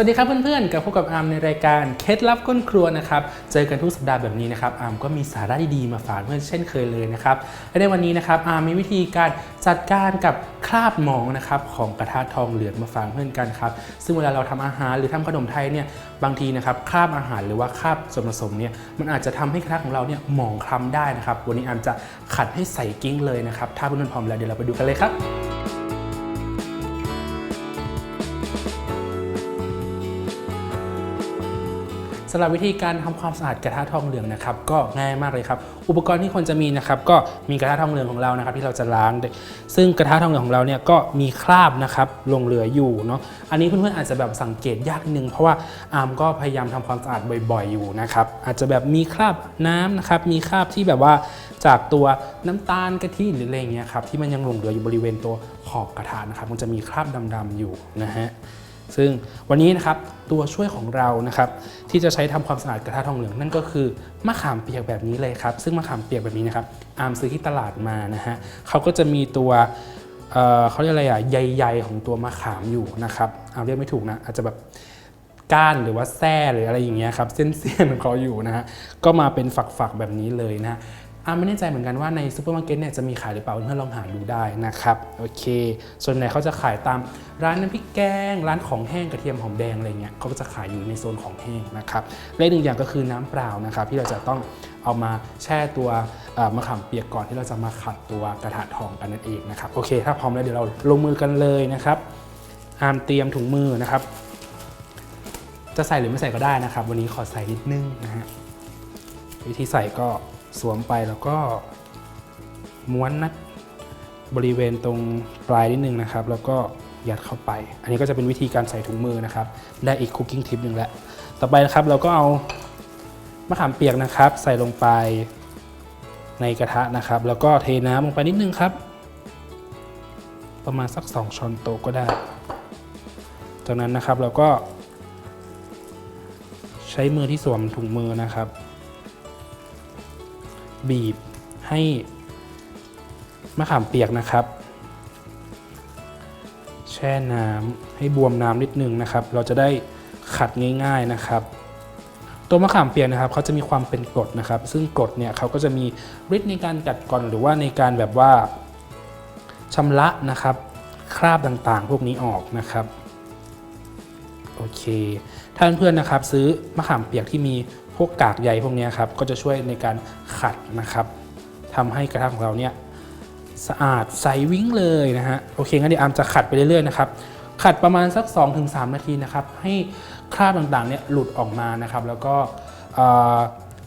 วัสดีครับเพื่อนๆกับพบกับอาร์มในรายการเคล็ดลับก้นครัวนะครับ เจอกันทุกสัปดาห์แบบนี้นะครับอาร์มก็มีสาระดีๆมาฝากเพื่อนเช่นเคยเลยนะครับและในวันนี้นะครับอาร์มมีวิธีการจัดการกับคราบหมองนะครับของกระทะทองเหลืองมาฝากเพื่อนกันครับซึ่งเวลาเราทำอาหารหรือทำขนมไทยเนี่ยบางทีนะครับคราบอาหารหรือว่าคราบส่วนผสมเนี่ยมันอาจจะทำให้กระทะของเราเนี่ยหมองคล้ำได้นะครับ วันนี้อาร์มจะขัดให้ใสกิ้งเลยนะครับถ้าเพื่อนๆพร้อมแล้วเดี๋ยวเราไปดูกันเลยครับ สำหรับวิธีการทำความสะอาดกระทะทองเหลืองนะครับก็ง่ายมากเลยครับ อุปกรณ์ที่ควรจะมีนะครับก็มีกระทะทองเหลืองของเรานะครับ ที่เราจะล้าง ซึ่งกระทะทองเหลืองของเราเนี่ยก็มีคราบนะครับลงเหลืออยู่เนาะอันนี้เพื่อนๆอาจจะแบบสังเกตยากนิดนึงเพราะว่าอามก็พยายามทำความสะอาดบ่อย ๆอยู่นะครับอาจจะแบบมีคราบน้ำนะครับมีคราบที่แบบว่าจากตัวน้ำตาลกะทิหรืออะไรเงี้ยครับที่มันยังหลงเหลืออยู่บริเวณตัวขอบกระทะนะครับมันจะมีคราบดำๆอยู่นะฮะ ซึ่งวันนี้นะครับตัวช่วยของเรานะครับที่จะใช้ทำความสะอาดกระทะทองเหลืองนั่นก็คือมะขามเปียกแบบนี้เลยครับ ซึ่งมะขามเปียกแบบนี้นะครับอามซื้อที่ตลาดมานะฮะเขาก็จะมีตัวเเขาเรียกอะไรอะใยๆของตัวมะขามอยู่นะครับอามเรียกไม่ถูกนะอาจจะแบบก้านหรือว่าแส้หรืออะไรอย่างเงี้ยครับเส้นๆของเขาอยู่นะฮะก็มาเป็นฝักๆแบบนี้เลยนะ อาไม่แน่ใจเหมือนกันว่าในซูเปอร์มาร์เก็ตเนี่ยจะมีขายหรือเปล่าเพื่อนๆลองหาดูได้นะครับโอเค ส่วนใหญ่เขาจะขายตามร้านน้ำพริกแกง ร้านของแห้งกระเทียมหอมแดงอะไรเงี้ยเขาก็จะขายอยู่ในโซนของแห้งนะครับและอีกหนึ่งอย่างก็คือน้ำเปล่านะครับที่เราจะต้องเอามาแช่ตัวมะขามเปียกก่อนที่เราจะมาขัดตัวกระทะทองกันนั่นเองนะครับโอเค ถ้าพร้อมแล้วเดี๋ยวเราลงมือกันเลยนะครับอามเตรียมถุงมือนะครับ จะใส่หรือไม่ใส่ก็ได้นะครับ วันนี้ขอใส่นิดนึงนะฮะวิธีใส่ก็ สวมไปแล้วก็ม้วนนัดบริเวณตรงปลายนิดนึงนะครับ แล้วก็ยัดเข้าไป อันนี้ก็จะเป็นวิธีการใส่ถุงมือนะครับ ได้อีกคุกกิ้งทิปหนึ่งแล้ว ต่อไปนะครับเราก็เอามะขามเปียกนะครับ ใส่ลงไปในกระทะนะครับ แล้วก็เทน้ำลงไปนิดนึงครับ ประมาณสัก 2 ช้อนโต๊ะก็ได้ จากนั้นนะครับเราก็ใช้มือที่สวมถุงมือนะครับ บีบให้มะขามเปียกนะครับ แช่น้ำให้บวมน้ำนิดนึงนะครับ เราจะได้ขัดง่ายๆนะครับ ตัวมะขามเปียกนะครับเขาจะมีความเป็นกรดนะครับ ซึ่งกรดเนี่ยเขาก็จะมีฤทธิ์ในการกัดกร่อนหรือว่าในการแบบว่าชำระนะครับ คราบต่างๆ พวกนี้ออกนะครับโอเคถ้าเพื่อนๆนะครับ ซื้อมะขามเปียกที่มี พวกกากใยพวกนี้ครับก็จะช่วยในการขัดนะครับทำให้กระทะของเราเนี่ยสะอาดใสวิ่งเลยนะฮะโอเคงั้นเดี๋ยวอามจะขัดไปเรื่อยๆนะครับขัดประมาณสัก 2-3 นาทีนะครับให้คราบต่างๆเนี่ยหลุดออกมานะครับ แล้วก็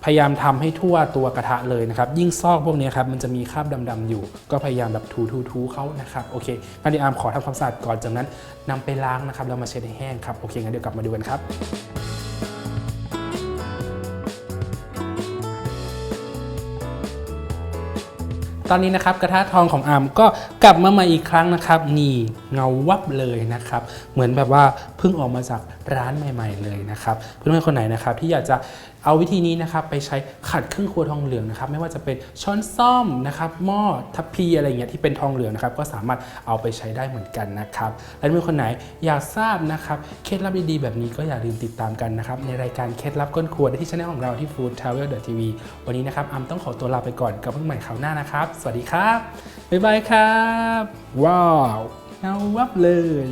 พยายามทำให้ทั่วตัวกระทะเลยนะครับ ยิ่งซอกพวกนี้ครับมันจะมีคราบดำๆอยู่ ก็พยายามแบบทูๆๆเขานะครับโอเคงั้นเดี๋ยวอามขอทำความสะอาดก่อนจากนั้นนำไปล้างนะครับแล้วมาเช็ดให้แห้งครับโอเคงั้นเดี๋ยวกลับมาดูกันครับ ตอนนี้นะครับกระทะทองของอาร์มก็กลับมาใหม่อีกครั้งนะครับนี่เงาวับเลยนะครับ เหมือนแบบว่าเพิ่งออกมาจากร้านใหม่ ๆ เลยนะครับเพื่อนๆคนไหนนะครับที่อยากจะเอาวิธีนี้นะครับไปใช้ขัดเครื่องครัวทองเหลืองนะครับไม่ว่าจะเป็นช้อนซ่อมนะครับหม้อทัพพีอะไรเงี้ยที่เป็นทองเหลืองนะครับก็สามารถเอาไปใช้ได้เหมือนกันนะครับและเพื่อนคนไหนอยากทราบนะครับเคล็ดลับดีๆแบบนี้ก็อย่าลืมติดตามกันนะครับในรายการเคล็ดลับก้นครัวที่ช่องของเราที่ Food Travel TV วันนี้นะครับอาร์มต้องขอตัวลาไปก่อนกับเพื่อนใหม่คราวหน้านะครับสวัสดีครับ บ๊ายบายครับ ว้าวเงาวับเลย